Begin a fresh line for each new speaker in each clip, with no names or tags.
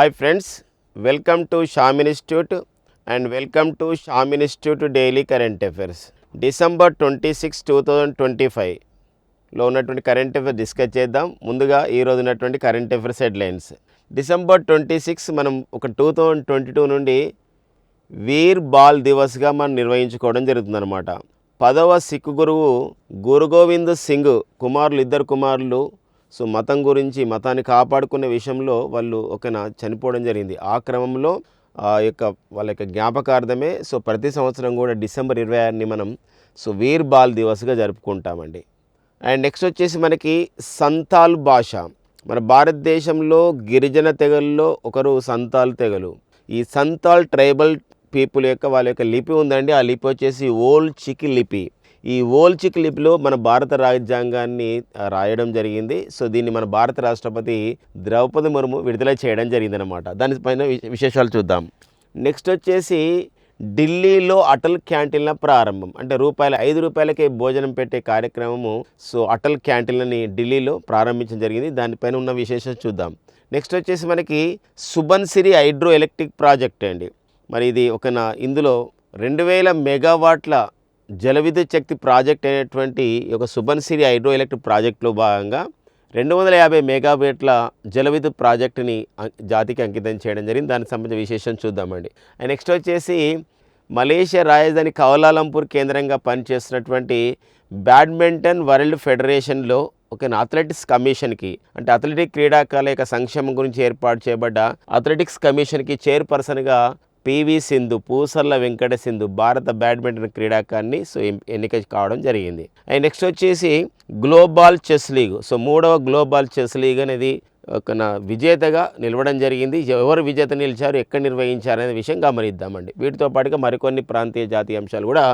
Hi friends welcome to Sham institute and welcome to Sham institute daily current affairs December twenty six two thousand twenty ఫైవ్లో ఉన్నటువంటి current affairs discuss చేద్దాం. ముందుగా ఈ ఉన్నటువంటి current affairs headlines December twenty six మనం ఒక two thousand twenty two నుండి వీర్ ball దివస్గా మనం నిర్వహించుకోవడం జరుగుతుందన్నమాట. పదవ సిక్కు గురువు గురు గోవింద్ సింగ్ కుమారులు ఇద్దరు కుమారులు సో మతం గురించి మతాన్ని కాపాడుకునే విషయంలో వాళ్ళు ఒకన చనిపోవడం జరిగింది. ఆ క్రమంలో ఆ యొక్క వాళ్ళ యొక్క జ్ఞాపకార్థమే సో ప్రతి సంవత్సరం కూడా డిసెంబర్ ఇరవై ఆరుని మనం సో వీర్ బాల్ దివస్గా జరుపుకుంటామండి. అండ్ నెక్స్ట్ వచ్చేసి మనకి సంతాల్ భాష. మన భారతదేశంలో గిరిజన తెగల్లో ఒకరు సంతాల్ తెగలు. ఈ సంతాల్ ట్రైబల్ పీపుల్ యొక్క వాళ్ళ యొక్క లిపి ఉందండి. ఆ లిపి వచ్చేసి ఓల్ చికి లిపి. ఈ ఓల్చిక్ లిపిలో మన భారత రాజ్యాంగాన్ని రాయడం జరిగింది. సో దీన్ని మన భారత రాష్ట్రపతి ద్రౌపది ముర్ము విడుదల చేయడం జరిగిందనమాట దానిపైన విశేషాలు చూద్దాం. నెక్స్ట్ వచ్చేసి ఢిల్లీలో అటల్ క్యాంటీన్ల ప్రారంభం. అంటే రూపాయల ఐదు రూపాయలకే భోజనం పెట్టే కార్యక్రమము సో అటల్ క్యాంటీన్లని ఢిల్లీలో ప్రారంభించడం జరిగింది. దానిపైన ఉన్న విశేషం చూద్దాం. నెక్స్ట్ వచ్చేసి మనకి సుబన్సిరి హైడ్రో ఎలక్ట్రిక్ ప్రాజెక్ట్ అండి. మరి ఇది ఒక నా- ఇందులో రెండు వేల మెగావాట్ల జల విద్యుత్ శక్తి ప్రాజెక్ట్ అయినటువంటి ఒక సుబన్సిరి హైడ్రో ఎలక్ట్రిక్ ప్రాజెక్టులో భాగంగా రెండు వందల యాభై మెగాబేట్ల జల విద్యుత్ ప్రాజెక్టుని జాతికి అంకితం చేయడం జరిగింది. దానికి సంబంధించిన విశేషం చూద్దామండి. నెక్స్ట్ వచ్చేసి మలేషియా రాజధాని కౌలాలంపూర్ కేంద్రంగా పనిచేస్తున్నటువంటి బ్యాడ్మింటన్ వరల్డ్ ఫెడరేషన్లో ఒక అథ్లెటిక్స్ కమిషన్కి అంటే అథ్లెటిక్ క్రీడాకారుల యొక్క సంక్షేమం గురించి ఏర్పాటు చేయబడ్డ అథ్లెటిక్స్ కమిషన్కి చైర్పర్సన్గా పివి సింధు పూసర్ల వెంకట సింధు భారత బ్యాడ్మింటన్ క్రీడాకారిణి. సో ఎన్నిక కావడం జరిగింది. అండ్ నెక్స్ట్ వచ్చేసి గ్లోబాల్ చెస్ లీగ్. సో మూడవ గ్లోబాల్ చెస్ లీగ్ అనేది ఒక నా విజేతగా నిలవడం జరిగింది. ఎవరు విజేత నిలిచారు ఎక్కడ నిర్వహించారు అనే విషయం గమనిద్దామండి. వీటితో పాటుగా మరికొన్ని ప్రాంతీయ జాతీయ అంశాలు కూడా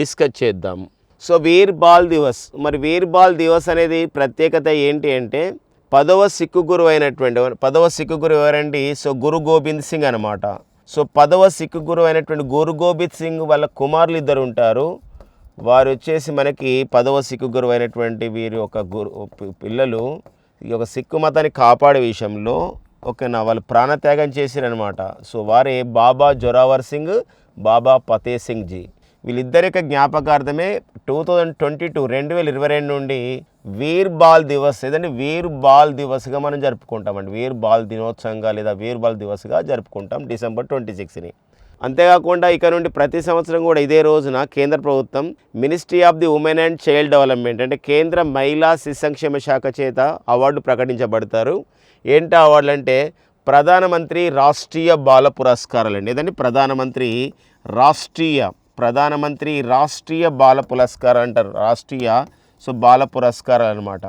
డిస్కస్ చేద్దాం. సో వీర్ బాల్ దివస్. మరి వీర్ బాల్ దివస్ అనేది ప్రత్యేకత ఏంటి అంటే పదవ సిక్కు గురువు అయినటువంటి పదవ సిక్కు గురువు ఎవరండి? సో గురు గోబింద్ సింగ్ అనమాట సో పదవ సిక్కు గురువు అయినటువంటి గురు గోబింద్ సింగ్ వాళ్ళ కుమారులు ఇద్దరు ఉంటారు. వారు వచ్చేసి మనకి పదవ సిక్కు గురువు అయినటువంటి వీరి ఒక గురు పి- పిల్లలు. ఈ యొక్క సిక్కు మతాన్ని కాపాడే విషయంలో ఓకేనా నా వాళ్ళు ప్రాణత్యాగం చేసిరనమాట సో వారే బాబా జొరావర్ సింగ్ బాబా ఫతే సింగ్ జీ వీళ్ళిద్దరి యొక్క జ్ఞాపకార్థమే టూ థౌజండ్ ట్వంటీ టూ రెండు వేల ఇరవై రెండు నుండి వీర్ బాల్ దివస్ ఏదంటే వీర్ బాల్ దివస్గా మనం జరుపుకుంటామండి. వీర్ బాల్ దినోత్సవంగా లేదా వీర్ బాల్ దివస్గా జరుపుకుంటాం డిసెంబర్ ట్వంటీ సిక్స్ని. అంతేకాకుండా ఇక నుండి ప్రతి సంవత్సరం కూడా ఇదే రోజున కేంద్ర ప్రభుత్వం ministry of the women and child development అంటే కేంద్ర మహిళా శిశు సంక్షేమ శాఖ చేత అవార్డు ప్రకటించబడతారు. ఏంటి అవార్డులు అంటే ప్రధానమంత్రి రాష్ట్రీయ బాల పురస్కారాలు అండి. ఏదండి ప్రధానమంత్రి రాష్ట్రీయ ప్రధానమంత్రి రాష్ట్రీయ బాల పురస్కారం అంటారు. రాష్ట్రీయ సో బాల పురస్కారాలు అనమాట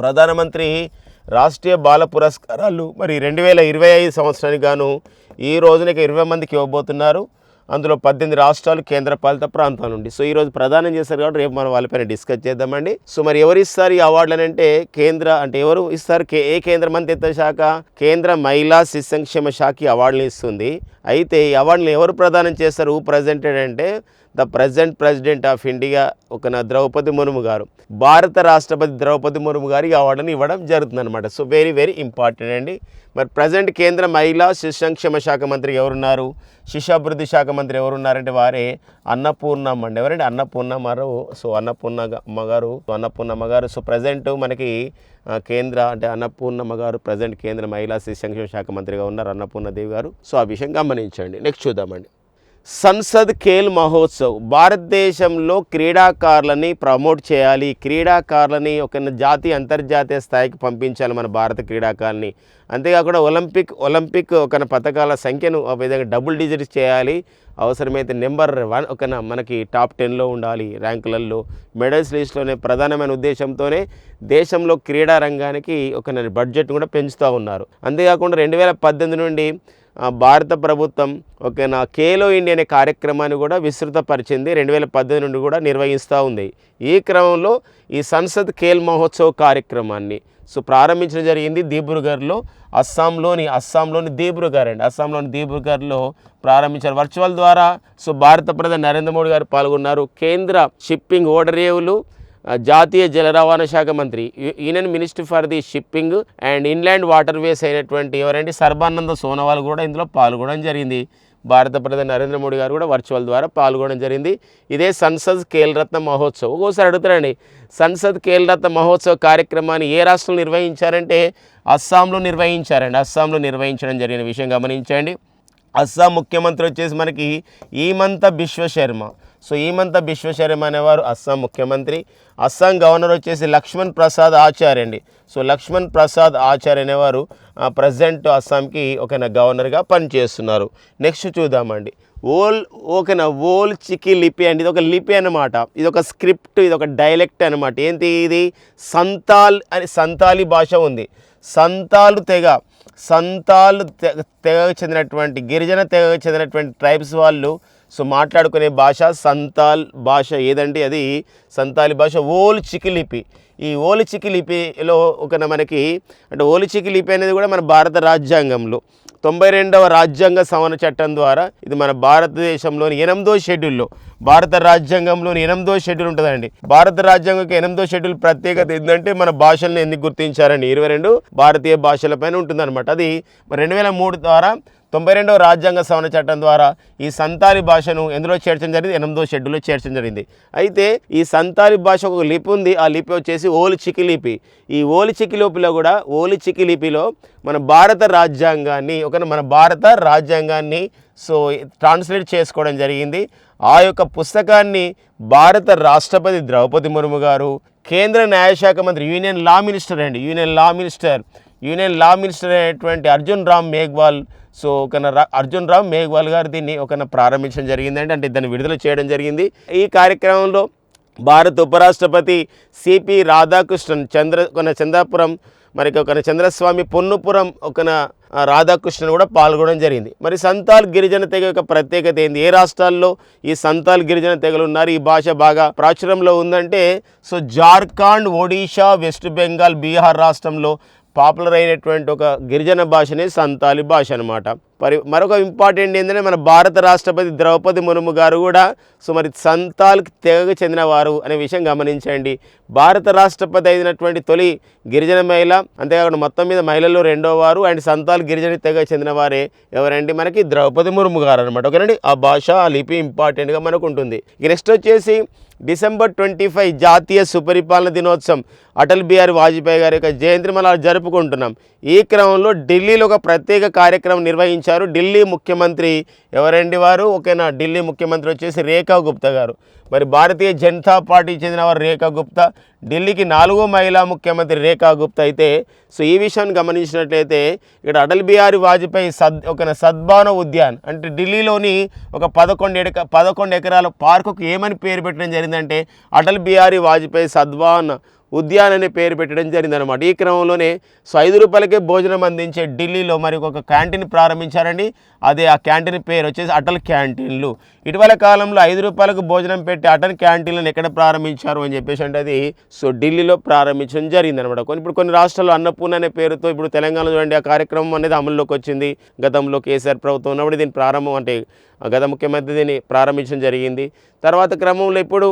ప్రధానమంత్రి రాష్ట్రీయ బాల పురస్కారాలు మరి రెండు వేల ఇరవై ఐదు సంవత్సరానికి గాను ఈ రోజున ఇక ఇరవై మందికి ఇవ్వబోతున్నారు. అందులో పద్దెనిమిది రాష్ట్రాలు కేంద్రపాలిత ప్రాంతాల నుండి. సో ఈ రోజు ప్రదానం చేశారు కాబట్టి రేపు మనం వాళ్ళపైన డిస్కస్ చేద్దామండి. సో మరి ఎవరు ఇస్తారు ఈ అవార్డులు అంటే కేంద్ర అంటే ఎవరు ఇస్తారు? కే- ఏ కేంద్ర మంత్రిత్వ శాఖ? కేంద్ర మహిళా శిశు సంక్షేమ శాఖ ఈ అవార్డులు ఇస్తుంది. అయితే ఈ అవార్డులు ఎవరు ప్రదానం చేస్తారు? ప్రజెంటెడ్ అంటే the present president of India ఒక నా ద్రౌపది ముర్ము గారు. భారత రాష్ట్రపతి ద్రౌపది ముర్ము గారు ఈ అవార్డుని ఇవ్వడం జరుగుతుంది అనమాట సో వెరీ వెరీ ఇంపార్టెంట్ అండి. మరి ప్రజెంట్ కేంద్ర మహిళా శిశు సంక్షేమ శాఖ మంత్రి ఎవరున్నారు? శిశాభివృద్ధి శాఖ మంత్రి ఎవరున్నారంటే వారే అన్నపూర్ణమ్మ అండి. ఎవరంటే అన్నపూర్ణమ్మారు సో అన్నపూర్ణ గ- గారు అన్నపూర్ణమ్మ గారు. సో ప్రజెంట్ మనకి కేంద్ర అంటే అన్నపూర్ణమ్మ గారు ప్రజెంట్ కేంద్ర మహిళా శిశు సంక్షేమ శాఖ మంత్రిగా ఉన్నారు అన్నపూర్ణదేవి గారు. సో ఆ విషయం గమనించండి. నెక్స్ట్ చూద్దామండి. సంసద్ ఖేల్ మహోత్సవ్. భారతదేశంలో క్రీడాకారులని ప్రమోట్ చేయాలి. క్రీడాకారులని ఒక జాతీయ అంతర్జాతీయ స్థాయికి పంపించాలి మన భారత క్రీడాకారులని. అంతేకాకుండా ఒలింపిక్ ఒలింపిక్ ఒక పథకాల సంఖ్యను ఒక విధంగా డబుల్ డిజిట్స్ చేయాలి. అవసరమైతే నెంబర్ వన్ ఒక మనకి టాప్ టెన్లో ఉండాలి ర్యాంకులలో మెడల్స్ లిస్ట్లోనే ప్రధానమైన ఉద్దేశంతోనే దేశంలో క్రీడా రంగానికి ఒక బడ్జెట్ కూడా పెంచుతూ ఉన్నారు. అంతేకాకుండా రెండు వేల పద్దెనిమిది నుండి భారత ప్రభుత్వం ఒక నా కేలో ఇండియా అనే కార్యక్రమాన్ని కూడా విస్తృతపరిచింది రెండు వేల పద్దెనిమిది నుండి కూడా నిర్వహిస్తూ ఉంది. ఈ క్రమంలో ఈ సంసద్ ఖేల్ మహోత్సవ్ కార్యక్రమాన్ని సో ప్రారంభించడం జరిగింది దీబ్రుగర్లో అస్సాంలోని అస్సాంలోని దీబ్రుగర్ అండి అస్సాంలోని దీబ్రుగర్లో ప్రారంభించారు. వర్చువల్ ద్వారా సో భారత ప్రధాని నరేంద్ర మోడీ గారు పాల్గొన్నారు. కేంద్ర షిప్పింగ్ ఓడరేవులు జాతీయ జల రవాణా శాఖ మంత్రి u- union minister for the shipping and inland waterways అయినటువంటి ఎవరంటే సర్బానంద సోనోవాల్ కూడా ఇందులో పాల్గొనడం జరిగింది. భారత ప్రధాని నరేంద్ర మోడీ గారు కూడా వర్చువల్ ద్వారా పాల్గొనడం జరిగింది. ఇదే సంసద్ కేలరత్న మహోత్సవ్. ఒక్కోసారి అడుగుతారండి సంసద్ కేలరత్న మహోత్సవ్ కార్యక్రమాన్ని ఏ రాష్ట్రంలో నిర్వహించారంటే అస్సాంలో నిర్వహించారండి. అస్సాంలో నిర్వహించడం జరిగిన విషయం గమనించండి. అస్సాం ముఖ్యమంత్రి వచ్చేసి మనకి ఈమంత బిశ్వ శర్మ సో హేమంత విశ్వశర్మ అనేవారు? అస్సాం ముఖ్యమంత్రి. అస్సాం గవర్నర్ వచ్చేసి లక్ష్మణ్ ప్రసాద్ ఆచార్య అండి. సో లక్ష్మణ్ ప్రసాద్ ఆచార్య అనేవారు ప్రజెంట్ అస్సాంకి ఒక గవర్నర్గా పనిచేస్తున్నారు. నెక్స్ట్ చూద్దామండి. ఓల్ ఓకేనా ఓల్ చికి లిపి అండి. ఇది ఒక లిపి అన్నమాట. ఇది ఒక స్క్రిప్ట్ ఇది ఒక డైలెక్ట్ అనమాట ఏంటి ఇది? సంతాల్ అని సంతాలి భాష ఉంది. సంతాలు తెగ సంతాలు తెగ తెగకు చెందినటువంటి గిరిజన తెగకు చెందినటువంటి ట్రైబ్స్ వాళ్ళు సో మాట్లాడుకునే భాష సంతాల్ భాష ఏదంటే అది సంతాలి భాష ఓల్ చికిలిపి. ఈ ఓలి చికిలిపిలో ఒక మనకి అంటే ఓలి చికిలిపి అనేది కూడా మన భారత రాజ్యాంగంలో. తొంభై రెండవ రాజ్యాంగ సవరణ చట్టం ద్వారా ఇది మన భారతదేశంలోని ఎనిమిదో షెడ్యూల్లో. భారత రాజ్యాంగంలోని ఎనిమిదో షెడ్యూల్ ఉంటుందండి. భారత రాజ్యాంగం ఎనిమిదో షెడ్యూల్ ప్రత్యేకత ఏంటంటే మన భాషలను ఎందుకు గుర్తించారండి? ఇరవై రెండు భారతీయ భాషలపైన ఉంటుందన్నమాట. అది రెండు వేల మూడు ద్వారా తొంభై రెండవ రాజ్యాంగ సవరణ చట్టం ద్వారా ఈ సంతాలి భాషను ఎందులో చేర్చడం జరిగింది? ఎనిమిదో షెడ్యూల్లో చేర్చడం జరిగింది. అయితే ఈ సంతాలి భాష ఒక లిపి ఉంది. ఆ లిపి వచ్చేసి ఓలి చికి లిపి. ఈ ఓలి చికి లిపిలో కూడా ఓలి చికి లిపిలో మన భారత రాజ్యాంగాన్ని ఒక మన భారత రాజ్యాంగాన్ని సో ట్రాన్స్లేట్ చేసుకోవడం జరిగింది. ఆ యొక్క పుస్తకాన్ని భారత రాష్ట్రపతి ద్రౌపది ముర్ము గారు కేంద్ర న్యాయశాఖ మంత్రి యూనియన్ లా మినిస్టర్ అండి. Union law minister union law minister అయినటువంటి అర్జున్ రామ్ మేఘ్వాల్ సో ఒక అర్జున్ రావు మేఘ్వాల్ గారు దీన్ని ఒక ప్రారంభించడం జరిగిందంటే అంటే దాన్ని విడుదల చేయడం జరిగింది. ఈ కార్యక్రమంలో భారత ఉపరాష్ట్రపతి సిపి రాధాకృష్ణన్ చంద్ర కొన చంద్రపురం మరి ఒక చంద్రస్వామి పొన్నుపురం ఒక రాధాకృష్ణన్ కూడా పాల్గొనడం జరిగింది. మరి సంతాల్ గిరిజన తెగ యొక్క ప్రత్యేకత ఏంది? ఏ రాష్ట్రాల్లో ఈ సంతాల్ గిరిజన తెగలు ఉన్నారు? ఈ భాష బాగా ప్రాచుర్యంలో ఉందంటే సో జార్ఖండ్ ఒడిషా వెస్ట్ బెంగాల్ బీహార్ రాష్ట్రంలో పాపులర్ అయినటువంటి ఒక గిరిజన భాషనే సంతాలి భాష అనమాట మరి మరొక ఇంపార్టెంట్ ఏంటంటే మన భారత రాష్ట్రపతి ద్రౌపది ముర్ము గారు కూడా సో మరి సంతాల్కి తెగకు చెందినవారు అనే విషయం గమనించండి. భారత రాష్ట్రపతి అయినటువంటి తొలి గిరిజన మహిళ అంతేకాకుండా మొత్తం మీద మహిళల్లో రెండో వారు అండ్ సంతాల్ గిరిజన తెగ చెందిన వారే ఎవరండి? మనకి ద్రౌపది ముర్ము గారు అనమాట ఓకేనండి? ఆ భాష ఆ లిపి ఇంపార్టెంట్గా మనకు ఉంటుంది. నెక్స్ట్ వచ్చేసి డిసెంబర్ ట్వంటీ ఫైవ్ జాతీయ సుపరిపాలన దినోత్సవం. అటల్ బిహారీ వాజ్పేయి గారి యొక్క జయంతిని మనం జరుపుకుంటున్నాం. ఈ క్రమంలో ఢిల్లీలో ఒక ప్రత్యేక కార్యక్రమం నిర్వహించారు ఢిల్లీ ముఖ్యమంత్రి ఎవరండి వారు? ఓకేనా ఢిల్లీ ముఖ్యమంత్రి వచ్చేసి రేఖా గుప్తా గారు. మరి భారతీయ జనతా పార్టీకి చెందిన వారు రేఖా గుప్తా. ఢిల్లీకి నాలుగో మహిళా ముఖ్యమంత్రి రేఖా గుప్తా అయితే సో ఈ విషయాన్ని గమనించినట్లయితే ఇక్కడ అటల్ బిహారీ వాజ్పేయి సద్ ఒక సద్భావన ఉద్యాన్ అంటే ఢిల్లీలోని ఒక పదకొండు ఎక పదకొండు ఎకరాల పార్కుకు ఏమని పేరు పెట్టడం జరిగిందంటే అటల్ బిహారీ వాజ్పేయి సద్భావన ఉద్యాన్ అనే పేరు పెట్టడం జరిగిందనమాట ఈ క్రమంలోనే సో ఐదు రూపాయలకే భోజనం అందించే ఢిల్లీలో మరి ఒక క్యాంటీన్ ప్రారంభించారండి. అదే ఆ క్యాంటీన్ పేరు వచ్చేసి అటల్ క్యాంటీన్లు. ఇటీవల కాలంలో ఐదు రూపాయలకు భోజనం పెట్టి అటల్ క్యాంటీన్లను ఎక్కడ ప్రారంభించారు అని చెప్పేసి అంటే అది సో ఢిల్లీలో ప్రారంభించడం జరిగిందనమాట కొన్ని ఇప్పుడు కొన్ని రాష్ట్రాల్లో అన్నపూర్ణ అనే పేరుతో ఇప్పుడు తెలంగాణలో చూడండి ఆ కార్యక్రమం అనేది అమల్లోకి వచ్చింది. గతంలో కేసీఆర్ ప్రభుత్వం ఉన్నప్పుడు దీని ప్రారంభం అంటే గత ముఖ్యమంత్రి దీన్ని ప్రారంభించడం జరిగింది. తర్వాత క్రమంలో ఇప్పుడు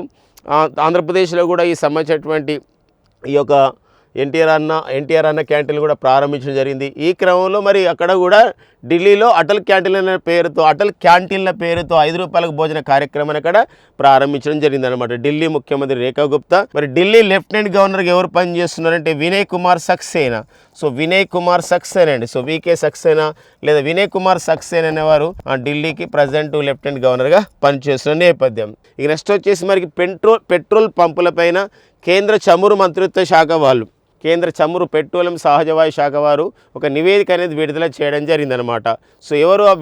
ఆంధ్రప్రదేశ్లో కూడా ఈ సంబంధించినటువంటి ఈ యొక్క ఎన్టీఆర్ అన్న ఎన్టీఆర్ అన్న క్యాంటీన్ కూడా ప్రారంభించడం జరిగింది. ఈ క్రమంలో మరి అక్కడ కూడా ఢిల్లీలో అటల్ క్యాంటీన్ అనే పేరుతో అటల్ క్యాంటీన్ల పేరుతో ఐదు రూపాయలకు భోజన కార్యక్రమాన్ని అక్కడ ప్రారంభించడం జరిగింది అనమాట ఢిల్లీ ముఖ్యమంత్రి రేఖా గుప్తా మరి ఢిల్లీ లెఫ్టినెంట్ గవర్నర్గా ఎవరు పనిచేస్తున్నారంటే వినయ్ కుమార్ సక్సేనా. సో వినయ్ కుమార్ సక్సేనా అండి. సో వికే సక్సేనా లేదా వినయ్ కుమార్ సక్సేనా అనేవారు ఆ ఢిల్లీకి ప్రజెంట్ లెఫ్టినెంట్ గవర్నర్గా పనిచేస్తున్న నేపథ్యం. ఇక నెక్స్ట్ వచ్చేసి మరి పెట్రోల్ పెట్రోల్ పంపులపైన కేంద్ర చమురు మంత్రిత్వ శాఖ వాళ్ళు. కేంద్ర చమురు పెట్రోలియం సహజవాయు శాఖ వారు ఒక నివేదిక అనేది విడుదల చేయడం జరిగిందనమాట సో ఎవరు ఆ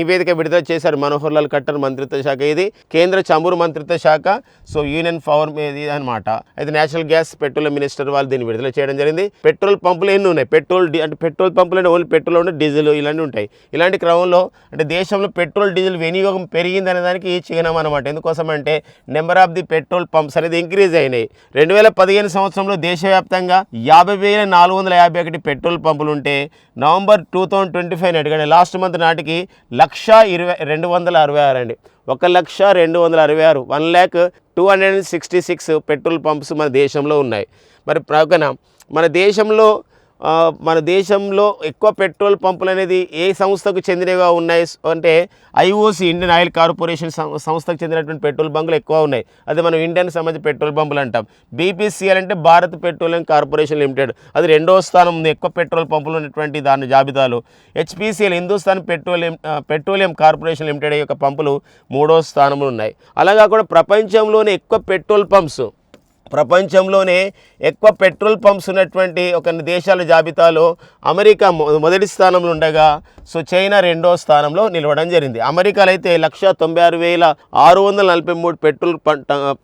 నివేదిక విడుదల చేశారు? మనోహర్ లాల్ ఖట్టర్ మంత్రిత్వ శాఖ ఇది కేంద్ర చమురు మంత్రిత్వ శాఖ సో యూనియన్ పవర్ ఇది అనమాట అయితే నేషనల్ గ్యాస్ పెట్రోలియం మినిస్టర్ వాళ్ళు దీన్ని విడుదల చేయడం జరిగింది. పెట్రోల్ పంపులు ఎన్ని ఉన్నాయి? పెట్రోల్ అంటే పెట్రోల్ పంపులు అంటే ఓన్లీ పెట్రోల్ ఉంటే డీజిల్ ఇలాంటివి ఉంటాయి. ఇలాంటి క్రమంలో అంటే దేశంలో పెట్రోల్ డీజిల్ వినియోగం పెరిగింది అనే దానికి ఈ చిహ్నం అనమాట ఎందుకోసం అంటే number of the petrol pumps అనేది ఇంక్రీజ్ అయినాయి. రెండు వేల పదిహేను సంవత్సరంలో దేశవ్యాప్తంగా యాభై వేల నాలుగు వందల యాభై ఒకటి పెట్రోల్ పంపులు ఉంటే November two thousand twenty five నాటి కానీ లాస్ట్ మంత్ నాటికి లక్ష ఇరవై రెండు వందల అరవై ఆరు అండి. ఒక లక్ష రెండు వందల అరవై ఆరు one lakh two hundred and sixty six petrol pumps మన దేశంలో ఉన్నాయి. మరి ప్రక్కన మన దేశంలో మన దేశంలో ఎక్కువ పెట్రోల్ పంపులు అనేది ఏ సంస్థకు చెందినవిగా ఉన్నాయి? అంటే ఐఓసి ఇండియన్ ఆయిల్ కార్పొరేషన్ సం- సంస్థకు చెందినటువంటి పెట్రోల్ బంకులు ఎక్కువ ఉన్నాయి. అదే మనం ఇండియన్ సంబంధించి పెట్రోల్ పంపులు అంటాం. బీపీసీఎల్ అంటే భారత్ పెట్రోలియం కార్పొరేషన్ లిమిటెడ్. అది రెండవ స్థానం ఉంది. ఎక్కువ పెట్రోల్ పంపులు ఉన్నటువంటి దాని జాబితాలో. HPCL Hindustan petroleum petroleum corporation limited యొక్క పంపులు మూడో స్థానంలో ఉన్నాయి. అలాగా కూడా ప్రపంచంలోనే ఎక్కువ పెట్రోల్ పంప్స్ ప్రపంచంలోనే ఎక్కువ పెట్రోల్ పంప్స్ ఉన్నటువంటి ఒక దేశాల జాబితాలో అమెరికా మొదటి స్థానంలో ఉండగా సో చైనా రెండో స్థానంలో నిలవడం జరిగింది. అమెరికాలో అయితే లక్ష తొంభై ఆరు వేల ఆరు వందల నలభై మూడు పెట్రోల్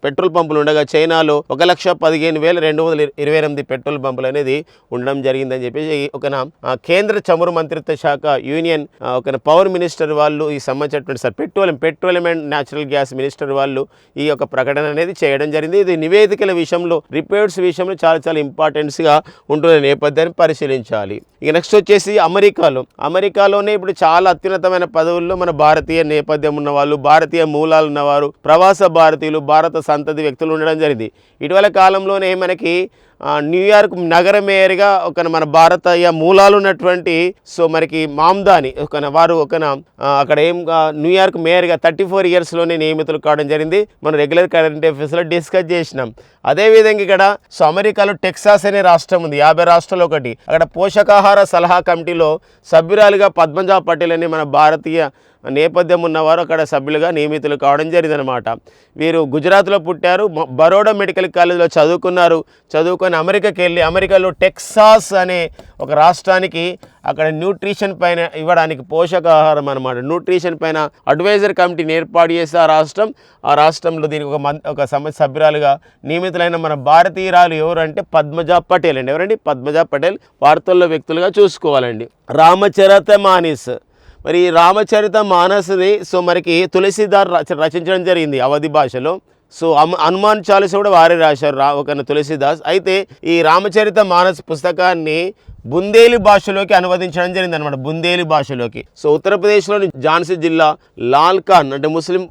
పెట్రోల్ పంపులు ఉండగా చైనాలో ఒక లక్ష పదిహేను వేల రెండు వందల ఇరవై ఎనిమిది పెట్రోల్ పంపులు అనేది ఉండడం జరిగిందని చెప్పేసి ఒక కేంద్ర చమురు మంత్రిత్వ శాఖ యూనియన్ ఒక పవర్ మినిస్టర్ వాళ్ళు ఈ సంబంధించినటువంటి sir petroleum petroleum and natural gas minister వాళ్ళు ఈ యొక్క ప్రకటన అనేది చేయడం జరిగింది. ఇది నివేదికల విషయంలో రిపేర్స్ విషయంలో చాలా చాలా ఇంపార్టెన్స్గా ఉంటున్న నేపథ్యాన్ని పరిశీలించాలి. ఇక నెక్స్ట్ వచ్చేసి అమెరికాలో. అమెరికాలోనే ఇప్పుడు చాలా అత్యున్నతమైన పదవుల్లో మన భారతీయ నేపథ్యం ఉన్న వాళ్ళు భారతీయ మూలాలు ఉన్నవారు ప్రవాస భారతీయులు భారత సంతతి వ్యక్తులు ఉండడం జరిగింది. ఇటీవల కాలంలోనే మనకి న్యూయార్క్ నగర మేయర్గా ఒక మన భారతీయ మూలాలు ఉన్నటువంటి సో మనకి మామ్దాని ఒక వారు ఒక అక్కడ ఏం న్యూయార్క్ మేయర్గా థర్టీ ఫోర్ ఇయర్స్లోనే నియమితులు కావడం జరిగింది. మనం రెగ్యులర్ కరెంట్ అఫేర్స్లో డిస్కస్ చేసినాం. అదేవిధంగా ఇక్కడ సో అమెరికాలో టెక్సాస్ అనే రాష్ట్రం ఉంది. యాభై రాష్ట్రాలు ఒకటి. అక్కడ పోషకాహార సలహా కమిటీలో సభ్యురాలుగా పద్మజా పటేల్ అనే మన భారతీయ నేపథ్యం ఉన్నవారు అక్కడ సభ్యులుగా నియమితులు కావడం జరిగిందనమాట వీరు గుజరాత్లో పుట్టారు. బరోడా మెడికల్ కాలేజీలో చదువుకున్నారు. చదువుకొని అమెరికాకి వెళ్ళి అమెరికాలో టెక్సాస్ అనే ఒక రాష్ట్రానికి అక్కడ న్యూట్రిషన్ పైన ఇవ్వడానికి పోషకాహారం అనమాట న్యూట్రిషన్ పైన అడ్వైజర్ కమిటీని ఏర్పాటు చేసి ఆ రాష్ట్రం ఆ రాష్ట్రంలో దీనికి ఒక మన్ ఒక సమ సభ్యురాలుగా నియమితులైన మన భారతీయురాలు ఎవరంటే అంటే పద్మజా పటేల్ అండి. ఎవరండి? పద్మజా పటేల్ వార్తల్లో వ్యక్తులుగా చూసుకోవాలండి. రామచరత మానిస్ మరి రామచరిత మానసుని సో మనకి తులసిదార్ రచ- రచించడం జరిగింది అవధి భాషలో. సో హనుమాన్ చాలీస కూడా వారే రాశారు రా ఒక తులసిదాస్ అయితే ఈ రామచరిత మానస్ పుస్తకాన్ని బుందేలి భాషలోకి అనువదించడం జరిగింది అనమాట బుందేలి భాషలోకి. సో ఉత్తరప్రదేశ్లోని ఝాన్సీ జిల్లా లాల్ ఖాన్ అంటే ముస్లిం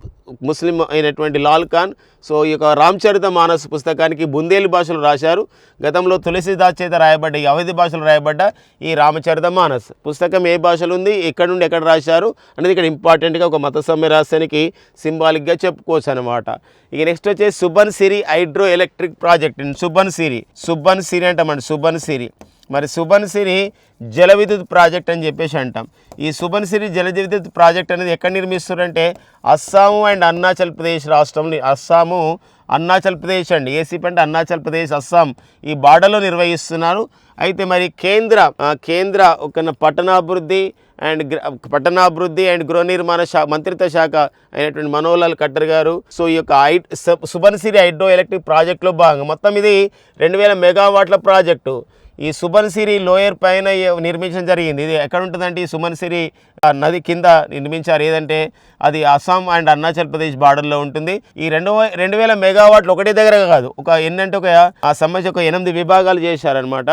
ముస్లిం అయినటువంటి లాల్ ఖాన్ సో ఈ యొక్క రామచరిత మానస్ పుస్తకానికి బుందేలి భాషలో రాశారు. గతంలో తులసిదాస్ చేత రాయబడ్డ ఈ అవధి భాషలో రాయబడ్డ ఈ రామచరిత మానస్ పుస్తకం ఏ భాషలో ఉంది ఎక్కడి నుండి ఎక్కడ రాశారు అనేది ఇక్కడ ఇంపార్టెంట్గా ఒక మత సమ్యరాశానికి సింబాలిక్గా చెప్పుకోవచ్చు అనమాట ఇక నెక్స్ట్ వచ్చేసి Subansiri hydro electric project Subansiri Subansiri అంటామండి సుబన్ సిరి. మరి సుభన్సిరి జల విద్యుత్ ప్రాజెక్ట్ అని చెప్పేసి అంటాం. ఈ సుబన్సిరి జల విద్యుత్ ప్రాజెక్ట్ అనేది ఎక్కడ నిర్మిస్తున్నారంటే అస్సాము అండ్ అరుణాచల్ ప్రదేశ్ రాష్ట్రం అస్సాము అరుణాచల్ ప్రదేశ్ అండి ఏసీపీ అంటే అరుణాచల్ ప్రదేశ్ అస్సాం ఈ బార్డర్లో నిర్వహిస్తున్నారు. అయితే మరి కేంద్ర కేంద్ర ఒక పట్టణాభివృద్ధి అండ్ గ్ర- పట్టణాభివృద్ధి అండ్ గృహ నిర్మాణ శా మంత్రిత్వ శాఖ అయినటువంటి మనోహర్లాల్ ఖట్టర్ గారు సో ఈ యొక్క హై సుబన్సిరి హైడ్రో ఎలక్ట్రిక్ ప్రాజెక్టులో భాగంగా మొత్తం ఇది రెండు వేల మెగావాట్ల ప్రాజెక్టు. ఈ సుబన్సిరి లోయర్ పైన నిర్మించడం జరిగింది. ఇది ఎక్కడ ఉంటుందంటే ఈ సుమన్సిరి ఆ, నది కింద నిర్మించారు. ఏదంటే అది అస్సాం అండ్ అరుణాచల్ ప్రదేశ్ బార్డర్లో ఉంటుంది. ఈ రెండు రెండు వేల మెగావాట్లు ఒకటే దగ్గర కాదు. ఒక ఎన్నంటే ఒక ఆ సంబంధించి ఒక ఎనిమిది విభాగాలు చేశారనమాట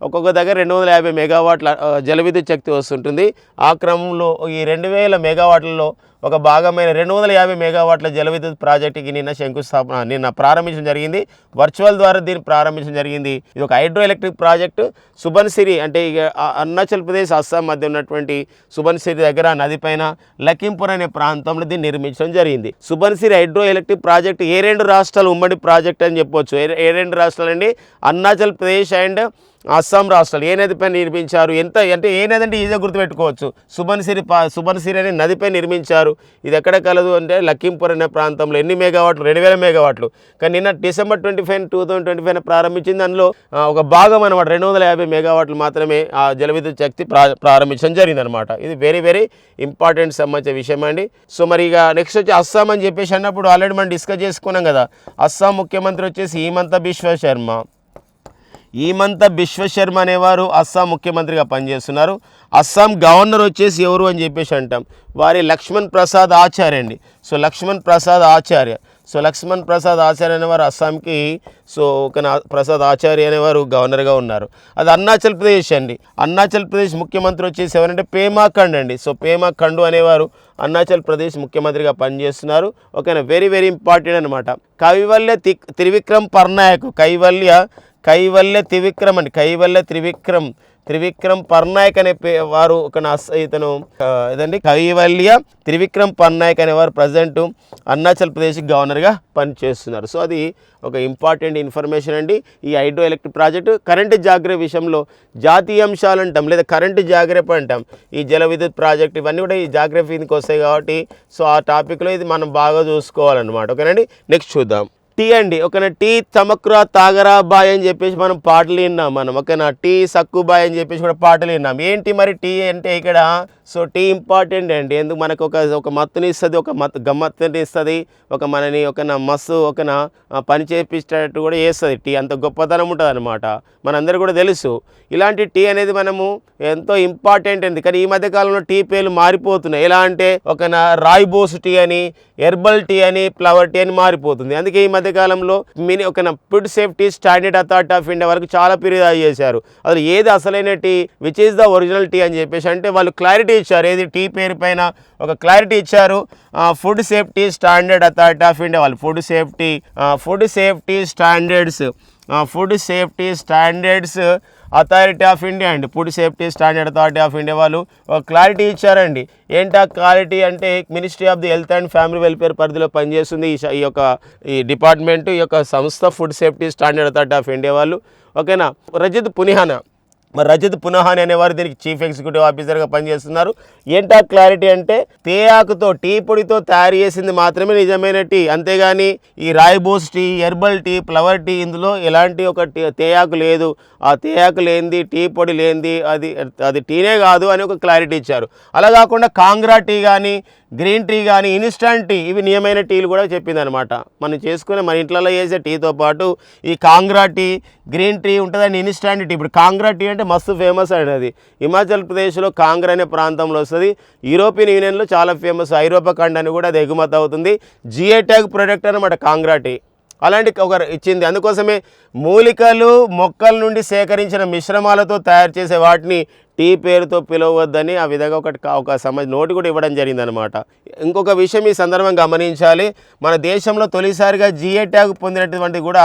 ఒక్కొక్క దగ్గర రెండు వందల యాభై మెగావాట్ల జలవిద్యుత్ శక్తి వస్తుంటుంది. ఆ క్రమంలో ఈ రెండు వేల మెగావాట్లలో ఒక భాగమైన రెండు వందల యాభై మెగావాట్ల జల విద్యుత్ ప్రాజెక్టుకి నిన్న శంకుస్థాపన నిన్న ప్రారంభించడం జరిగింది. వర్చువల్ ద్వారా దీన్ని ప్రారంభించడం జరిగింది. ఇది ఒక హైడ్రో ఎలక్ట్రిక్ ప్రాజెక్టు. సుబన్సిరి అంటే ఇక అరుణాచల్ ప్రదేశ్ అస్సాం మధ్య ఉన్నటువంటి సుబన్సిరి దగ్గర నదిపైన లఖింపూర్ అనే ప్రాంతంలో దీన్ని నిర్మించడం జరిగింది. సుబన్సిరి హైడ్రో ఎలక్ట్రిక్ ప్రాజెక్టు ఏ రెండు రాష్ట్రాలు ఉమ్మడి ప్రాజెక్ట్ అని చెప్పొచ్చు. ఏ- ఏ రెండు రాష్ట్రాలు అండి అరుణాచల్ ప్రదేశ్ అండ్ అస్సాం రాష్ట్రాలు. ఏ నదిపై నిర్మించారు? ఎంత అంటే ఏ నది అంటే ఈజీగా గుర్తుపెట్టుకోవచ్చు. సుబన్సిరి పా సుబన్సిరి అనే నదిపై నిర్మించారు. ఇది ఎక్కడ కలదు అంటే లక్కింపూర్ అనే ప్రాంతంలో ఎన్ని మెగావాట్లు? రెండు వేల మెగావాట్లు. కానీ నిన్న December twenty five two thousand twenty five ప్రారంభించింది. అందులో ఒక భాగం అనమాట రెండు వందల యాభై మెగావాట్లు మాత్రమే ఆ జలవిద్యుత్ శక్తి ప్రా ప్రారంభించడం జరిగింది అనమాట ఇది వెరీ వెరీ ఇంపార్టెంట్ సంబంధించిన విషయం అండి? సో మరి ఇక నెక్స్ట్ వచ్చి అస్సాం అని చెప్పేసి అన్నప్పుడు ఆల్రెడీ మనం డిస్కస్ చేసుకున్నాం కదా. అస్సాం ముఖ్యమంత్రి వచ్చేసి హీమంత బిశ్వ శర్మ. ఈమంతా బిశ్వశర్మ అనేవారు అస్సాం ముఖ్యమంత్రిగా పనిచేస్తున్నారు. అస్సాం గవర్నర్ వచ్చేసి ఎవరు అని చెప్పేసి అంటాం. వారి లక్ష్మణ్ ప్రసాద్ ఆచార్య అండి. సో లక్ష్మణ్ ప్రసాద్ ఆచార్య. సో లక్ష్మణ్ ప్రసాద్ ఆచార్య అనేవారు అస్సాంకి సో ఒక ప్రసాద్ ఆచార్య అనేవారు గవర్నర్గా ఉన్నారు. అది అరుణాచల్ ప్రదేశ్ అండి. అరుణాచల్ ప్రదేశ్ ముఖ్యమంత్రి వచ్చేసి ఎవరంటే పేమా ఖండ్ అండి. సో పేమా ఖండు అనేవారు అరుణాచల్ ప్రదేశ్ ముఖ్యమంత్రిగా పనిచేస్తున్నారు. ఓకేనా? వెరీ వెరీ ఇంపార్టెంట్ అనమాట కైవల్య తి త్రివిక్రమ్ పర్నాయక్ కైవల్య కైవల్య త్రివిక్రమ్ అండి. కైవల్య త్రివిక్రమ్. త్రివిక్రమ్ పర్నాయక్ అనే పే వారు ఒక ఇతను ఇదండి. కైవల్య త్రివిక్రమ్ పర్నాయక్ అనేవారు ప్రజెంట్ అరుణాచల్ ప్రదేశ్ గవర్నర్గా పనిచేస్తున్నారు. సో అది ఒక ఇంపార్టెంట్ ఇన్ఫర్మేషన్ అండి. ఈ హైడ్రో ఎలక్ట్రిక్ ప్రాజెక్టు కరెంటు జాగ్రత్త విషయంలో జాతీయ అంశాలు అంటాం లేదా కరెంటు జాగ్రత్త అంటాం. ఈ జల విద్యుత్ ప్రాజెక్ట్ ఇవన్నీ కూడా ఈ జాగ్రఫీ వస్తాయి కాబట్టి సో ఆ టాపిక్లో ఇది మనం బాగా చూసుకోవాలన్నమాట. ఓకేనండి? నెక్స్ట్ చూద్దాం. టీ అండి. ఒకనా టీ చమక్రా తాగరా బాయ్ అని చెప్పేసి మనం పాటలు విన్నాం మనం. ఒకనా టీ సక్కు బాయ్ అని చెప్పేసి కూడా పాటలు విన్నాం. ఏంటి మరి టీ అంటే ఇక్కడ సో టీ ఇంపార్టెంట్ అండి. ఎందుకు మనకు ఒక ఒక మత్తుని ఇస్తుంది ఒక మత్ గమ్మత్తుని ఇస్తుంది ఒక మనని ఒక మస్సు ఒక పని చేపించేటట్టు కూడా చేస్తుంది. టీ అంత గొప్పతనం ఉంటుంది అనమాట మనందరూ కూడా తెలుసు. ఇలాంటి టీ అనేది మనము ఎంతో ఇంపార్టెంట్ అండి. కానీ ఈ మధ్య కాలంలో టీ పేర్లు మారిపోతున్నాయి. ఎలా అంటే ఒక రాయిబోస్ టీ అని హెర్బల్ టీ అని ఫ్లవర్ టీ అని మారిపోతుంది. అందుకే ఈ మధ్య కాలంలో మిని ఒక food safety standard authority of India వరకు చాలా ఫిర్యాదు చేశారు. అసలు ఏది అసలైన tea which is the original tea అని చెప్పేసి అంటే వాళ్ళు క్లారిటీ ఇచ్చారు. ఏది? టీ పేరు పైన ఒక క్లారిటీ ఇచ్చారు. Food safety standard authority of India వాళ్ళు. Food safety food safety standards food safety standards authority of India అండి. Food safety standard authority of India వాళ్ళు ఒక క్లారిటీ ఇచ్చారండి. ఏంటా క్లారిటీ అంటే ministry of the health and family welfare పరిధిలో పనిచేస్తుంది ఈ ఈ యొక్క ఈ డిపార్ట్మెంట్ ఈ యొక్క సంస్థ food safety standard authority of India వాళ్ళు. ఓకేనా? రజిత్ పునిహానా. మరి రజత్ పునహాని అనేవారు దీనికి చీఫ్ ఎగ్జిక్యూటివ్ ఆఫీసర్గా పనిచేస్తున్నారు. ఏంటా క్లారిటీ అంటే తేయాకుతో టీ పొడితో తయారు చేసింది మాత్రమే నిజమైన టీ అంతేగాని ఈ rooibos tea herbal tea flower tea ఇందులో ఎలాంటి ఒక టీ తేయాకు లేదు. ఆ తేయాకు లేనిది టీ పొడి లేనిది అది అది టీనే కాదు అని ఒక క్లారిటీ ఇచ్చారు. అలా కాకుండా కాంగ్రా టీ కానీ గ్రీన్ టీ కానీ ఇన్స్టంట్ టీ ఇవి నియమైన టీలు కూడా చెప్పింది అనమాట మనం చేసుకునే మన ఇంట్లో చేసే టీతో పాటు ఈ కాంగ్రా టీ గ్రీన్ టీ ఉంటుందండి ఇన్స్టంట్ టీ. ఇప్పుడు కాంగ్రా టీ అంటే మస్తు ఫేమస్ అండి అది హిమాచల్ ప్రదేశ్లో కాంగ్రా అనే ప్రాంతంలో వస్తుంది. యూరోపియన్ యూనియన్లో చాలా ఫేమస్. ఐరోపా ఖండాన్ని కూడా అది ఎగుమతి అవుతుంది. జిఐ ట్యాగ్ ప్రొడక్ట్ అనమాట కాంగ్రా టీ. అలాంటి ఒక ఇచ్చింది. అందుకోసమే మూలికలు మొక్కల నుండి సేకరించిన మిశ్రమాలతో తయారు చేసే వాటిని టీ పేరుతో పిలవద్దని ఆ విధంగా ఒకటి ఒక సమ నోటి కూడా ఇవ్వడం జరిగిందనమాట ఇంకొక విషయం ఈ సందర్భం గమనించాలి. మన దేశంలో తొలిసారిగా జిఏ ట్యాగ్ పొందినటువంటి కూడా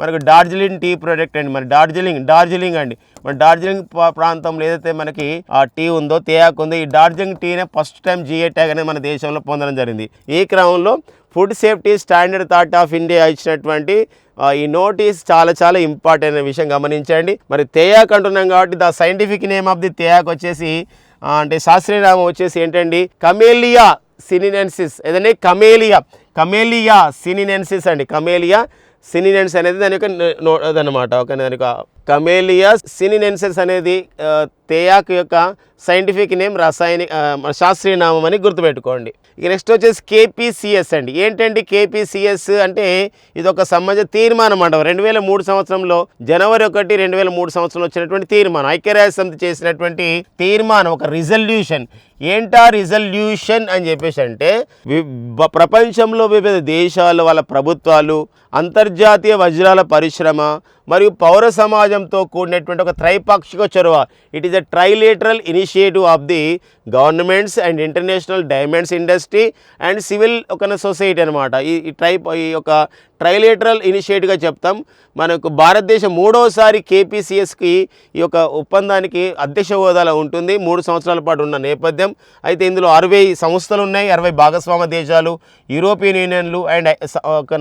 మనకు డార్జిలింగ్ టీ ప్రొడక్ట్ అండి. మన డార్జిలింగ్ డార్జిలింగ్ అండి. మన డార్జిలింగ్ ప్రాంతంలో ఏదైతే మనకి ఆ టీ ఉందో తేయాకు ఉందో ఈ డార్జిలింగ్ టీనే ఫస్ట్ టైం జిఏ ట్యాగ్ అనేది మన దేశంలో పొందడం జరిగింది. ఈ క్రమంలో food safety standard thought of India ఇచ్చినటువంటి ఈ నోటీస్ చాలా చాలా ఇంపార్టెంట్ అనే విషయం గమనించండి. మరి తేయాక్ అంటున్నాం కాబట్టి the scientific name of the తేయాక్ వచ్చేసి అంటే శాస్త్రీయనామం వచ్చేసి ఏంటండి? కమేలియా సినినెన్సిస్. ఏదంటే కమేలియా. కమేలియా సినినెన్సిస్ అండి. కమేలియా సినినెన్స్ అనేది దాని యొక్క నో అదనమాట ఒక దాని యొక్క కమేలియా సినినెన్సెస్ అనేది తేయాకు యొక్క సైంటిఫిక్ నేమ్ రసాయనిక శాస్త్రీయ నామం అని గుర్తుపెట్టుకోండి. ఇక నెక్స్ట్ వచ్చేసి కేపీసీఎస్ అండి. ఏంటండి కేపీసీఎస్ అంటే ఇది ఒక సమాజ తీర్మానం అంట రెండు వేల మూడు సంవత్సరంలో జనవరి ఒకటి రెండు వేల మూడు సంవత్సరంలో వచ్చినటువంటి తీర్మానం. ఐక్యరాజ్య సమితి చేసినటువంటి తీర్మానం ఒక రిజల్యూషన్. ఏంటా రిజల్యూషన్ అని చెప్పేసి అంటే వి- బ- ప్రపంచంలో వివిధ దేశాలు వాళ్ళ ప్రభుత్వాలు అంతర్జాతీయ వజ్రాల పరిశ్రమ మరియు పౌర సమాజంతో కూడినటువంటి ఒక త్రైపాక్షిక చొరవ. It is a trilateral initiative of the governments and international diamonds industry and civil ఒక సొసైటీ అనమాట ఈ ఈ ట్రై ఈ యొక్క ట్రైలేటరల్ ఇనిషియేటివ్గా చెప్తాం. మనకు భారతదేశం మూడోసారి కేపీసీఎస్కి ఈ యొక్క ఒప్పందానికి అధ్యక్ష హోదాలో ఉంటుంది. మూడు సంవత్సరాల పాటు ఉన్న నేపథ్యం. అయితే ఇందులో అరవై సంస్థలు ఉన్నాయి అరవై భాగస్వామ్య దేశాలు యూరోపియన్ యూనియన్లు అండ్ ఒక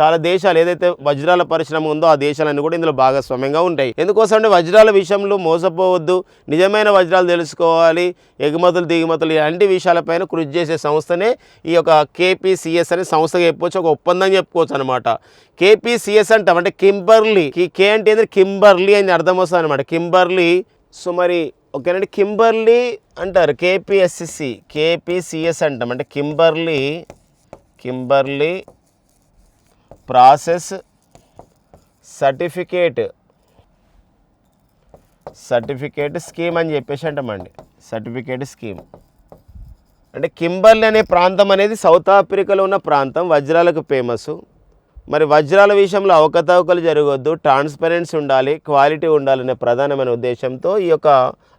చాలా దేశాలు. ఏదైతే వజ్రాల పరిశ్రమ ఉందో ఆ దేశాలన్నీ కూడా ఇందులో భాగస్వామ్యంగా ఉంటాయి. ఎందుకోసం అంటే వజ్రాల విషయంలో మోసపోవద్దు. నిజమైన వజ్రాలు తెలుసుకోవాలి. ఎగుమతులు దిగుమతులు ఇలాంటి విషయాలపైన కృషి చేసే సంస్థనే ఈ యొక్క కేపీసీఎస్ అనే సంస్థగా చెప్పుకోవచ్చు ఒక ఒప్పందం చెప్పుకోవచ్చు అనమాట కేపీసీఎస్ అంటాం. అంటే కింబర్లీ. కే అంటే ఏంటంటే కింబర్లీ అని అర్థం వస్తుంది అనమాట కింబర్లీ. సో మరి ఓకేనండి. కింబర్లీ అంటారు. కేపీఎస్సిసి కేపీసీఎస్ అంటాం. అంటే Kimberley. Kimberley process certificate. Certificate scheme అని చెప్పేసి అంటామండి. Certificate scheme. అంటే కింబర్లీ అనే ప్రాంతం అనేది సౌత్ ఆఫ్రికాలో ఉన్న ప్రాంతం. వజ్రాలకు ఫేమస్ మరి వజ్రాల విషయంలో అవకతవకలు జరగొద్దు ట్రాన్స్పరెన్సీ ఉండాలి క్వాలిటీ ఉండాలనే ప్రధానమైన ఉద్దేశంతో ఈ యొక్క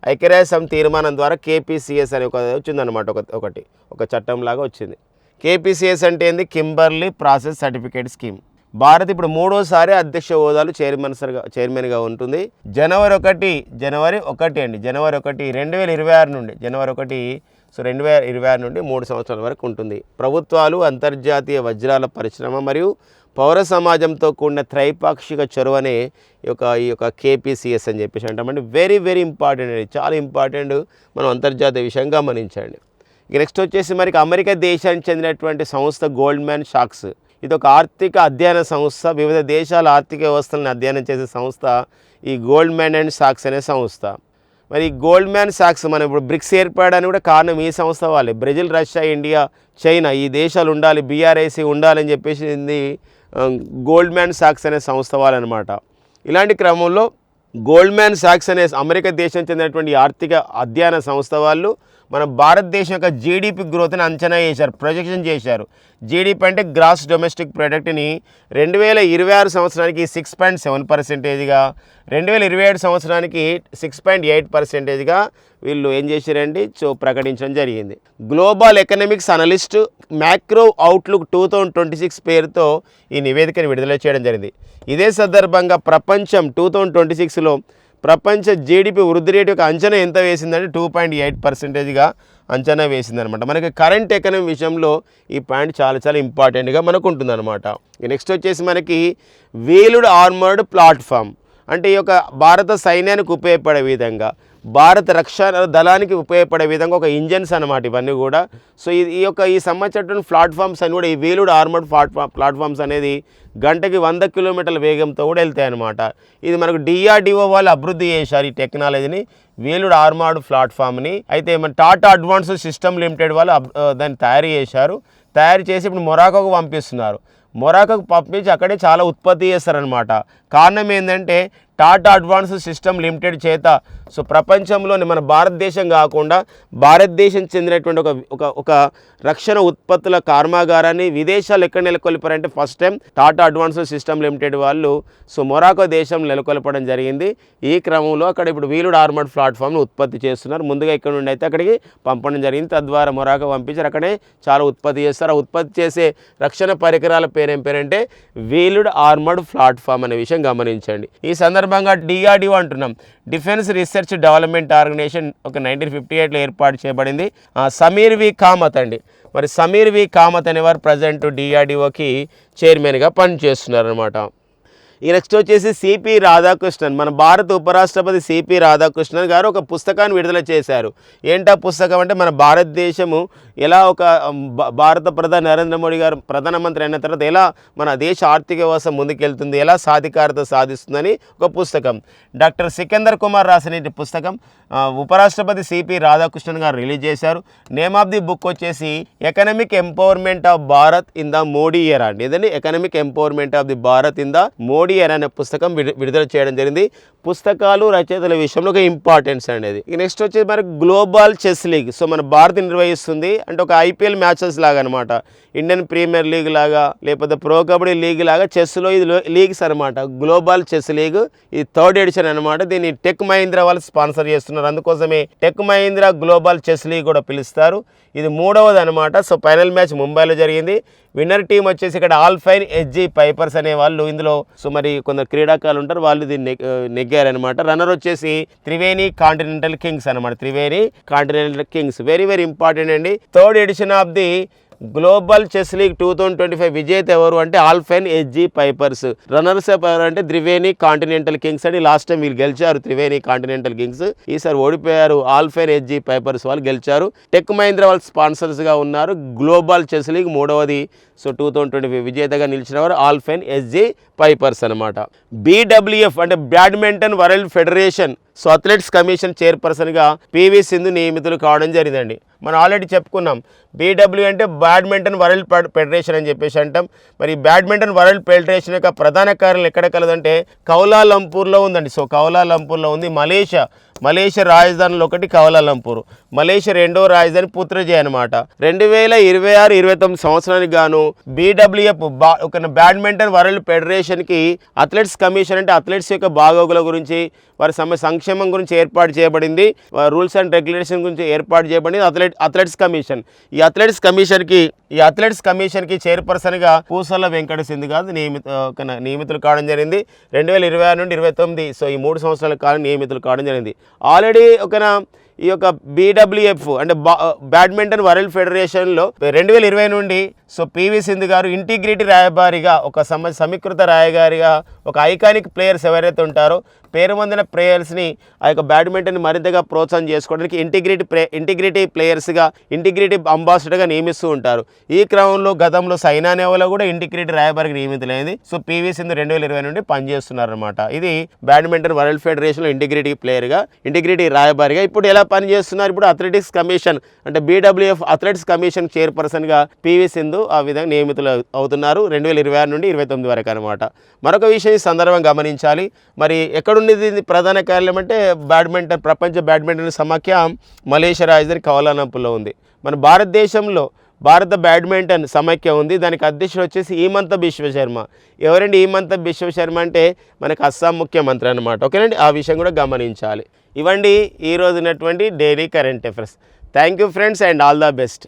ఐక్యరాసం తీర్మానం ద్వారా కేపీసీఎస్ అనే ఒక వచ్చిందనమాట ఒక ఒకటి ఒక చట్టం లాగా వచ్చింది కేపీసీఎస్ అంటే ఏంది? Kimberley process certificate scheme Bharat ఇప్పుడు మూడోసారి అధ్యక్ష హోదాలు చైర్మన్సర్గా చైర్మన్గా ఉంటుంది. జనవరి ఒకటి జనవరి ఒకటి అండి. జనవరి ఒకటి రెండు వేల ఇరవై ఆరు నుండి జనవరి ఒకటి సో రెండు వేల ఇరవై ఆరు నుండి మూడు సంవత్సరాల వరకు ఉంటుంది. ప్రభుత్వాలు అంతర్జాతీయ వజ్రాల పరిశ్రమ మరియు పౌర సమాజంతో కూడిన త్రైపాక్షిక చొరవనే ఈ యొక్క ఈ యొక్క కేపీసీఎస్ అని చెప్పేసి అంటామంటే వెరీ వెరీ ఇంపార్టెంట్ అండి. చాలా ఇంపార్టెంట్ మనం అంతర్జాతీయ విషయం గమనించండి. ఇక నెక్స్ట్ వచ్చేసి మనకి అమెరికా దేశానికి చెందినటువంటి సంస్థ గోల్డ్ మ్యాన్ షాక్స్ ఇది ఒక ఆర్థిక అధ్యయన సంస్థ వివిధ దేశాల ఆర్థిక వ్యవస్థలను అధ్యయనం చేసే సంస్థ ఈ గోల్డ్ మ్యాన్ అండ్ సాక్స్ అనే సంస్థ. మరి ఈ గోల్డ్ మ్యాన్ సాక్స్ మనం ఇప్పుడు బ్రిక్స్ ఏర్పడడానికి కూడా కారణం ఈ సంస్థ వాళ్ళే. బ్రెజిల్ రష్యా ఇండియా చైనా ఈ దేశాలు ఉండాలి బీఆర్ఐసి ఉండాలని చెప్పేసి గోల్డ్ మ్యాన్ సాక్స్ అనే సంస్థ వాళ్ళనమాట. ఇలాంటి క్రమంలో గోల్డ్ మ్యాన్ సాక్స్ అనే అమెరికా దేశం చెందినటువంటి ఆర్థిక అధ్యయన సంస్థ వాళ్ళు మన భారతదేశం యొక్క జీడిపి గ్రోత్ని అంచనా వేశారు ప్రొజెక్షన్ చేశారు. జీడిపి అంటే గ్రాస్ డొమెస్టిక్ ప్రొడక్ట్ని రెండు వేల ఇరవై ఆరు సంవత్సరానికి సిక్స్ పాయింట్ సెవెన్ పర్సెంటేజ్గా రెండు వేల ఇరవై ఏడు సంవత్సరానికి సిక్స్ పాయింట్ ఎయిట్ పర్సెంటేజ్గా వీళ్ళు ఏం చేశారండి? సో ప్రకటించడం జరిగింది. Global economics analyst macro outlook two thousand twenty six పేరుతో ఈ నివేదికను విడుదల చేయడం జరిగింది. ఇదే సందర్భంగా ప్రపంచం టూ థౌజండ్ ట్వంటీ సిక్స్లో ప్రపంచ జీడిపి వృద్ధి రేటు యొక్క అంచనా ఎంత వేసిందంటే టూ పాయింట్ ఎయిట్ పర్సెంటేజ్గా అంచనా వేసిందనమాట మనకి కరెంట్ ఎకనమీ విషయంలో ఈ పాయింట్ చాలా చాలా ఇంపార్టెంట్గా మనకు ఉంటుందన్నమాట నెక్స్ట్ వచ్చేసి మనకి వీలుడ్ ఆర్మర్డ్ ప్లాట్ఫామ్ అంటే ఈ యొక్క భారత సైన్యానికి ఉపయోగపడే విధంగా. భారత రక్షణ దళానికి ఉపయోగపడే విధంగా ఒక ఇంజన్స్ అనమాట ఇవన్నీ కూడా. సో ఈ యొక్క ఈ సంబంధించినటువంటి ప్లాట్ఫామ్స్ అని కూడా ఈ వేలుడ్ ఆర్మర్డ్ ప్లాట్ఫామ్ ప్లాట్ఫామ్స్ అనేది గంటకి వంద కిలోమీటర్ల వేగంతో కూడా వెళ్తాయి అనమాట ఇది మనకు డిఆర్డిఓ వాళ్ళు అభివృద్ధి చేశారు ఈ టెక్నాలజీని వేలుడ్ ఆర్మర్డ్ ప్లాట్ఫామ్ని. అయితే మన టాటా అడ్వాన్స్ సిస్టమ్ లిమిటెడ్ వాళ్ళు అబ్- దాన్ని తయారు చేశారు. తయారు చేసి ఇప్పుడు మొరాకోకు పంపిస్తున్నారు. మొరాకోకు పంపించి అక్కడే చాలా ఉత్పత్తి చేస్తారనమాట కారణం ఏంటంటే టాటా అడ్వాన్స్ సిస్టమ్ లిమిటెడ్ చేత. సో ప్రపంచంలోని మన భారతదేశం కాకుండా భారతదేశం చెందినటువంటి ఒక ఒక ఒక రక్షణ ఉత్పత్తుల కర్మాగారాన్ని విదేశాలు ఎక్కడ నెలకొల్పారంటే first time Tata advance system limited వాళ్ళు సో మొరాకో దేశం నెలకొల్పడం జరిగింది. ఈ క్రమంలో అక్కడ ఇప్పుడు వీలుడ్ ఆర్మర్డ్ ప్లాట్ఫామ్ను ఉత్పత్తి చేస్తున్నారు. ముందుగా ఇక్కడ నుండి అయితే అక్కడికి పంపడం జరిగింది. తద్వారా మొరాకో పంపించారు. అక్కడే చాలా ఉత్పత్తి చేస్తారు. ఆ ఉత్పత్తి చేసే రక్షణ పరికరాల పేరు పేరంటే వీలుడ్ ఆర్మర్డ్ ప్లాట్ఫామ్ అనే విషయం గమనించండి. ఈ సందర్భంగా డిఆర్డిఓ అంటున్నాం. డిఫెన్స్ రీసెర్చ్ డెవలప్మెంట్ ఆర్గనైజేషన్ ఒక నైన్టీన్ ఫిఫ్టీ ఎయిట్లో ఏర్పాటు చేయబడింది. సమీర్ వి కామత్ అండి. మరి సమీర్ వి కామత్ అనేవారు ప్రజెంట్ డిఆర్డిఓకి చైర్మన్గా పనిచేస్తున్నారనమాట నెక్స్ట్ వచ్చేసి సిపి రాధాకృష్ణన్. మన భారత ఉపరాష్ట్రపతి సిపి రాధాకృష్ణన్ గారు ఒక పుస్తకాన్ని విడుదల చేశారు. ఏంటా పుస్తకం అంటే మన భారతదేశము ఎలా ఒక భారత ప్రధాని నరేంద్ర మోడీ గారు ప్రధానమంత్రి అయిన తర్వాత ఎలా మన దేశ ఆర్థిక వ్యవస్థ ముందుకెళ్తుంది ఎలా సాధికారత సాధిస్తుందని ఒక పుస్తకం. డాక్టర్ సికందర్ కుమార్ రాసిన పుస్తకం ఉపరాష్ట్రపతి సిపి రాధాకృష్ణన్ గారు రిలీజ్ చేశారు. నేమ్ ఆఫ్ ది బుక్ వచ్చేసి economic empowerment of Bharat in the Modi year అండి. ఏదండి economic empowerment of the Bharat in the Modi year అనే పుస్తకం విడుదల చేయడం జరిగింది. పుస్తకాలు రచయితల విషయంలో ఒక ఇంపార్టెన్స్ అనేది. నెక్స్ట్ వచ్చేసి మరి గ్లోబల్ చెస్ లీగ్ సో మన భారత్ నిర్వహిస్తుంది. అంటే ఒక ఐపీఎల్ మ్యాచెస్ లాగా అనమాట ఇండియన్ ప్రీమియర్ లీగ్ లాగా లేకపోతే ప్రో కబడ్డీ లీగ్ లాగా చెస్లో ఇది లీగ్స్ అనమాట గ్లోబల్ చెస్ లీగ్ ఇది థర్డ్ ఎడిషన్ అనమాట దీన్ని టెక్ మహీంద్రా వాళ్ళు స్పాన్సర్ చేస్తున్నారు. అందుకోసమే Tech Mahindra global chess league కూడా పిలుస్తారు. ఇది మూడవది అనమాట సో ఫైనల్ మ్యాచ్ ముంబైలో జరిగింది. విన్నర్ టీం వచ్చేసి ఇక్కడ ఆల్ఫైన్ ఎస్జీ పైపర్స్ అనే వాళ్ళు ఇందులో. సో మరి కొందరు క్రీడాకారులు ఉంటారు వాళ్ళు దీన్ని నెగ్- నెగ్గారనమాట రన్నర్ వచ్చేసి త్రివేణి కాంటినెంటల్ కింగ్స్ అనమాట Triveni Continental Kings very very important అండి. Third edition of the global chess league two thousand twenty five విజేత ఎవరు అంటే Alpine HG Pipers. Runners up ఎవరు అంటే త్రివేణి కాంటినెంటల్ కింగ్స్ అని లాస్ట్ టైం వీళ్ళు గెలిచారు త్రివేణి కాంటినెంటల్ కింగ్స్. ఈసారి ఓడిపోయారు ఆల్ఫెన్ హెచ్జి పైపర్స్ వాళ్ళు గెలిచారు. టెక్ మహీంద్ర వాళ్ళు స్పాన్సర్స్గా ఉన్నారు. గ్లోబల్ చెస్ లీగ్ మూడవది. So two thousand twenty five విజేతగా నిలిచిన వారు ఆల్ఫెన్ ఎస్జి పైపర్స్ అనమాట బీడబ్ల్యూఎఫ్ అంటే badminton world federation. So athletes commission చైర్పర్సన్గా పివి సింధు నియమితులు కావడం జరిగిందండి. మనం ఆల్రెడీ చెప్పుకున్నాం. బీడబ్ల్యూ అంటే బ్యాడ్మింటన్ వరల్డ్ ఫెడరేషన్ అని చెప్పేసి అంటాం. మరి బ్యాడ్మింటన్ వరల్డ్ ఫెడరేషన్ యొక్క ప్రధాన కార్యాలయం ఎక్కడ కలదంటే కౌలాలంపూర్లో ఉందండి. సో కౌలాలంపూర్లో ఉంది మలేషియా. మలేషియా రాజధానిలో ఒకటి కౌలాలంపూర్. మలేషియా రెండో రాజధాని పుత్రజయ అనమాట రెండు వేల ఇరవై ఆరు ఇరవై తొమ్మిది సంవత్సరానికి గాను బీడబ్ల్యూఎఫ్ బా ఒక బ్యాడ్మింటన్ వరల్డ్ ఫెడరేషన్కి అథ్లెట్స్ కమిషన్ అంటే అథ్లెట్స్ యొక్క బాగోగుల గురించి వారి సమ సంక్షేమం గురించి ఏర్పాటు చేయబడింది. రూల్స్ అండ్ రెగ్యులేషన్ గురించి ఏర్పాటు చేయబడింది. Athlete athletes commission. ఈ అథ్లెట్స్ కమిషన్కి ఈ అథ్లెట్స్ కమిషన్కి చైర్పర్సన్గా పూసల వెంకట సింధు గారు నియమిత ఒక నియమితులు కావడం జరిగింది. రెండు వేల ఇరవై ఆరు నుండి ఇరవై తొమ్మిది సో ఈ మూడు సంవత్సరాల కాలం నియమితులు కావడం జరిగింది. ఆల్రెడీ ఒక ఈ యొక్క బీడబ్ల్యూఎఫ్ అంటే బా బ్యాడ్మింటన్ వరల్డ్ ఫెడరేషన్లో రెండు వేల ఇరవై నుండి సో పివి సింధు గారు ఇంటిగ్రిటీ రాయబారిగా ఒక సమ సమీకృత రాయగారిగా ఒక ఐకానిక్ ప్లేయర్స్ ఎవరైతే ఉంటారో పేరు పొందిన ప్లేయర్స్ని ఆ యొక్క బ్యాడ్మింటన్ మరింతగా ప్రోత్సాహం చేసుకోవడానికి ఇంటిగ్రిటీ ప్లే ఇంటిగ్రిటీ ప్లేయర్స్గా ఇంటిగ్రిటీ అంబాసిడర్గా నియమిస్తూ ఉంటారు. ఈ క్రమంలో గతంలో సైనా నెవలో కూడా ఇంటిగ్రిటీ రాయబారికి నియమితులైంది. సో పివి సింధు రెండు వేల ఇరవై నుండి పనిచేస్తున్నారన్నమాట. ఇది బ్యాడ్మింటన్ వరల్డ్ ఫెడరేషన్లో ఇంటిగ్రిటీ ప్లేయర్గా ఇంటిగ్రిటీ రాయబారిగా ఇప్పుడు ఎలా పనిచేస్తున్నారు? ఇప్పుడు అథ్లెటిక్స్ కమిషన్ అంటే బీడబ్ల్యూఎఫ్ అథ్లెటిక్స్ కమిషన్ చైర్పర్సన్గా పివి సింధు ఆ విధంగా నియమితులు అవుతున్నారు. రెండు వేల ఇరవై ఆరు నుండి ఇరవై తొమ్మిది వరకు అనమాట మరొక విషయం ఈ సందర్భం గమనించాలి. మరి ఎక్కడుండేది ప్రధాన కార్యాలయం అంటే బ్యాడ్మింటన్ ప్రపంచ బ్యాడ్మింటన్ సమాఖ్య మలేషియా రాజధాని కౌలాలంపూర్లో ఉంది. మన భారతదేశంలో భారత బ్యాడ్మింటన్ సమైక్య ఉంది. దానికి అధ్యక్షుడు వచ్చేసి ఈమంత విశ్వశర్మ ఎవరండి ఈమంత విశ్వశర్మ అంటే? మనకు అస్సాం ముఖ్యమంత్రి అనమాట ఓకేనండి? ఆ విషయం కూడా గమనించాలి. ఇవ్వండి ఈ రోజునటువంటి ఉన్నటువంటి daily current affairs. Thank you friends and all the best.